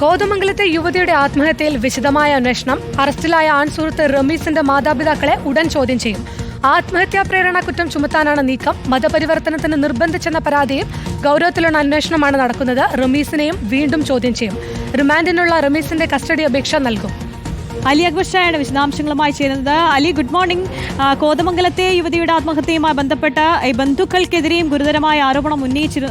കോതമംഗലത്തെ യുവതിയുടെ ആത്മഹത്യയിൽ വിശദമായ അന്വേഷണം. അറസ്റ്റിലായ ആൺസുഹൃത്ത് റമീസിന്റെ മാതാപിതാക്കളെ ഉടൻ ചോദ്യം ചെയ്യും. ആത്മഹത്യാ പ്രേരണ കുറ്റം ചുമത്താനാണ് നീക്കം. മതപരിവർത്തനത്തിന് നിർബന്ധിച്ചെന്ന പരാതിയും ഗൗരവത്തിലുള്ള അന്വേഷണമാണ് നടക്കുന്നത്. റമീസിനെയും വീണ്ടും ചോദ്യം ചെയ്യും. റിമാൻഡിനുള്ള റമീസിന്റെ കസ്റ്റഡി അപേക്ഷ നൽകും. അലി അക്ബർ ഷായാണ് വിശദാംശങ്ങളുമായി ചേരുന്നത്. അലി ഗുഡ് മോർണിംഗ് കോതമംഗലത്തെ യുവതിയുടെ ആത്മഹത്യയുമായി ബന്ധപ്പെട്ട ബന്ധുക്കൾക്കെതിരെയും ഗുരുതരമായ ആരോപണം ഉന്നയിച്ചിരു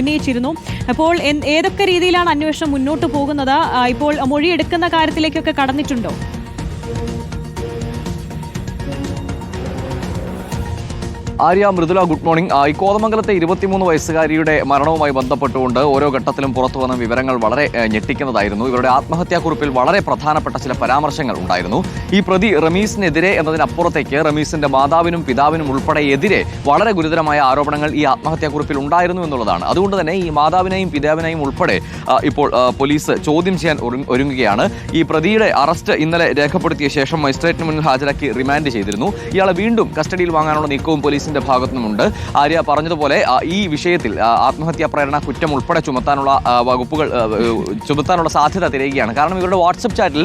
ഉന്നയിച്ചിരുന്നു. അപ്പോൾ ഏതൊക്കെ രീതിയിലാണ് അന്വേഷണം മുന്നോട്ട് പോകുന്നത്? ഇപ്പോൾ മൊഴിയെടുക്കുന്ന കാര്യത്തിലേക്കൊക്കെ കടന്നിട്ടുണ്ടോ? Arya Mridula good morning. ഈ കോതമംഗലത്തെ ഇരുപത്തിമൂന്ന് വയസ്സുകാരിയുടെ മരണവുമായി ബന്ധപ്പെട്ടുകൊണ്ട് ഓരോ ഘട്ടത്തിലും പുറത്തു വന്ന വിവരങ്ങൾ വളരെ ഞെട്ടിക്കുന്നതായിരുന്നു. ഇവരുടെ ആത്മഹത്യാക്കുറിപ്പിൽ വളരെ പ്രധാനപ്പെട്ട ചില പരാമർശങ്ങൾ ഉണ്ടായിരുന്നു. ഈ പ്രതി റമീസിനെതിരെ എന്നതിനപ്പുറത്തേക്ക് റമീസിന്റെ മാതാവിനും പിതാവിനും ഉൾപ്പെടെ എതിരെ വളരെ ഗുരുതരമായ ആരോപണങ്ങൾ ഈ ആത്മഹത്യാക്കുറിപ്പിൽ ഉണ്ടായിരുന്നു എന്നുള്ളതാണ്. അതുകൊണ്ട് തന്നെ ഈ മാതാവിനെയും പിതാവിനെയും ഉൾപ്പെടെ ഇപ്പോൾ പോലീസ് ചോദ്യം ചെയ്യാൻ ഒരുങ്ങുകയാണ്. ഈ പ്രതിയുടെ അറസ്റ്റ് ഇന്നലെ രേഖപ്പെടുത്തിയ ശേഷം മജിസ്ട്രേറ്റിന് മുന്നിൽ ഹാജരാക്കി റിമാൻഡ് ചെയ്തിരുന്നു. ഇയാളെ വീണ്ടും കസ്റ്റഡിയിൽ വാങ്ങാനുള്ള നീക്കവും പോലീസിന്റെ ഭാഗത്തു നിന്നുമുണ്ട് ആര്യ പറഞ്ഞതുപോലെ ഈ വിഷയത്തിൽ ആത്മഹത്യാ പ്രേരണ കുറ്റം ഉൾപ്പെടെ ചുമത്താനുള്ള വകുപ്പുകൾ ചുമത്താനുള്ള സാധ്യത തിരയുകയാണ്. കാരണം ഇവരുടെ വാട്സപ്പ് ചാറ്റിൽ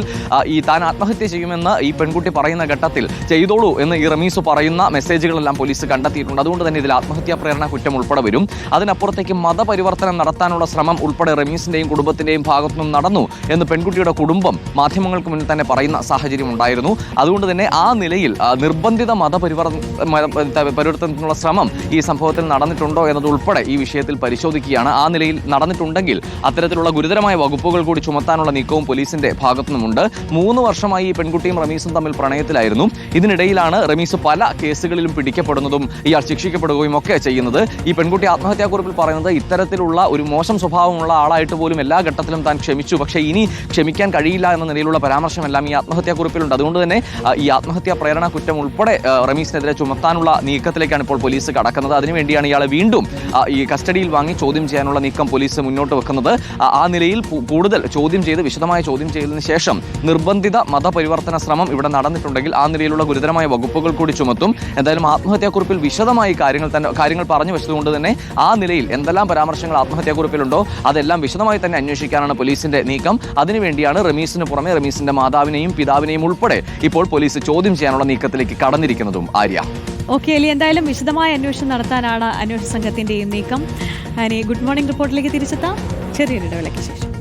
ഈ താൻ ആത്മഹത്യ ചെയ്യുമെന്ന് ഈ പെൺകുട്ടി പറയുന്ന ഘട്ടത്തിൽ ചെയ്തോളൂ എന്ന് ഈ റമീസ് പറയുന്ന മെസ്സേജുകളെല്ലാം പോലീസ് കണ്ടെത്തിയിട്ടുണ്ട്. അതുകൊണ്ട് തന്നെ ഇതിൽ ആത്മഹത്യാ പ്രേരണ കുറ്റം ഉൾപ്പെടെ വരും. അതിനപ്പുറത്തേക്ക് മതപരിവർത്തനം നടത്താനുള്ള ശ്രമം ഉൾപ്പെടെ റമീസിന്റെയും കുടുംബത്തിന്റെയും ഭാഗത്തു നിന്നും നടന്നു എന്ന് പെൺകുട്ടിയുടെ കുടുംബം മാധ്യമങ്ങൾക്ക് മുന്നിൽ തന്നെ പറയുന്ന സാഹചര്യം ഉണ്ടായിരുന്നു. അതുകൊണ്ട് തന്നെ ആ നിലയിൽ നിർബന്ധിത മതപരിവർ മ- ശ്രമം ഈ സംഭവത്തിൽ നടന്നിട്ടുണ്ടോ എന്നതുൾപ്പെടെ ഈ വിഷയത്തിൽ പരിശോധിക്കുകയാണ്. ആ നിലയിൽ നടന്നിട്ടുണ്ടെങ്കിൽ അത്തരത്തിലുള്ള ഗുരുതരമായ വകുപ്പുകൾ കൂടി ചുമത്താനുള്ള നീക്കവും പോലീസിന്റെ ഭാഗത്തുനിന്നുണ്ട് മൂന്ന് വർഷമായി ഈ പെൺകുട്ടിയും റമീസും തമ്മിൽ പ്രണയത്തിലായിരുന്നു. ഇതിനിടയിലാണ് റമീസ് പല കേസുകളിലും പിടിക്കപ്പെടുന്നതും ഇയാൾ ശിക്ഷിക്കപ്പെടുകയും ഒക്കെ ചെയ്യുന്നത്. ഈ പെൺകുട്ടി ആത്മഹത്യാക്കുറിപ്പിൽ പറയുന്നത് ഇത്തരത്തിലുള്ള ഒരു മോശം സ്വഭാവമുള്ള ആളായിട്ട് പോലും എല്ലാ ഘട്ടത്തിലും താൻ ക്ഷമിച്ചു. പക്ഷേ ഇനി ക്ഷമിക്കാൻ കഴിയില്ല എന്ന നിലയിലുള്ള പരാമർശമെല്ലാം ഈ ആത്മഹത്യാക്കുറിപ്പിലുണ്ട്. അതുകൊണ്ട് തന്നെ ഈ ആത്മഹത്യാ പ്രേരണ കുറ്റം ഉൾപ്പെടെ റമീസിനെതിരെ ചുമത്താനുള്ള നീക്കത്തിലേക്കാണ് ഇപ്പോൾ പോലീസ് കടക്കുന്നത്. അതിനുവേണ്ടിയാണ് ഇയാളെ വീണ്ടും ഈ കസ്റ്റഡിയിൽ വാങ്ങി ചോദ്യം ചെയ്യാനുള്ള നീക്കം പോലീസ് മുന്നോട്ട് വെക്കുന്നത്. ആ നിലയിൽ കൂടുതൽ ചോദ്യം ചെയ്ത് വിശദമായ ചോദ്യം ചെയ്തതിന് ശേഷം നിർബന്ധിത മതപരിവർത്തന ശ്രമം ഇവിടെ നടന്നിട്ടുണ്ടെങ്കിൽ ആ നിലയിലുള്ള ഗുരുതരമായ വകുപ്പുകൾ കൂടി ചുമത്തും. എന്തായാലും ആത്മഹത്യാക്കുറിപ്പിൽ വിശദമായി കാര്യങ്ങൾ തന്നെ കാര്യങ്ങൾ പറഞ്ഞു വെച്ചതുകൊണ്ട് തന്നെ ആ നിലയിൽ എന്തെല്ലാം പരാമർശങ്ങൾ ആത്മഹത്യാക്കുറിപ്പിലുണ്ടോ അതെല്ലാം വിശദമായി തന്നെ അന്വേഷിക്കാനാണ് പോലീസിന്റെ നീക്കം. അതിനുവേണ്ടിയാണ് റമീസിന് പുറമെ റമീസിന്റെ മാതാവിനെയും പിതാവിനെയും ഉൾപ്പെടെ ഇപ്പോൾ പോലീസ് ചോദ്യം ചെയ്യാനുള്ള നീക്കത്തിലേക്ക് കടന്നിരിക്കുന്നതും ആര്യ. ഓക്കെ അലി എന്തായാലും വിശദമായ അന്വേഷണം നടത്താനാണ് അന്വേഷണ സംഘത്തിന്റെ ഈ നീക്കം. അനി ഗുഡ് മോർണിംഗ് റിപ്പോർട്ടിലേക്ക് തിരിച്ചെത്താം. ചെറിയൊരു ഇടവേളയ്ക്ക് ശേഷം.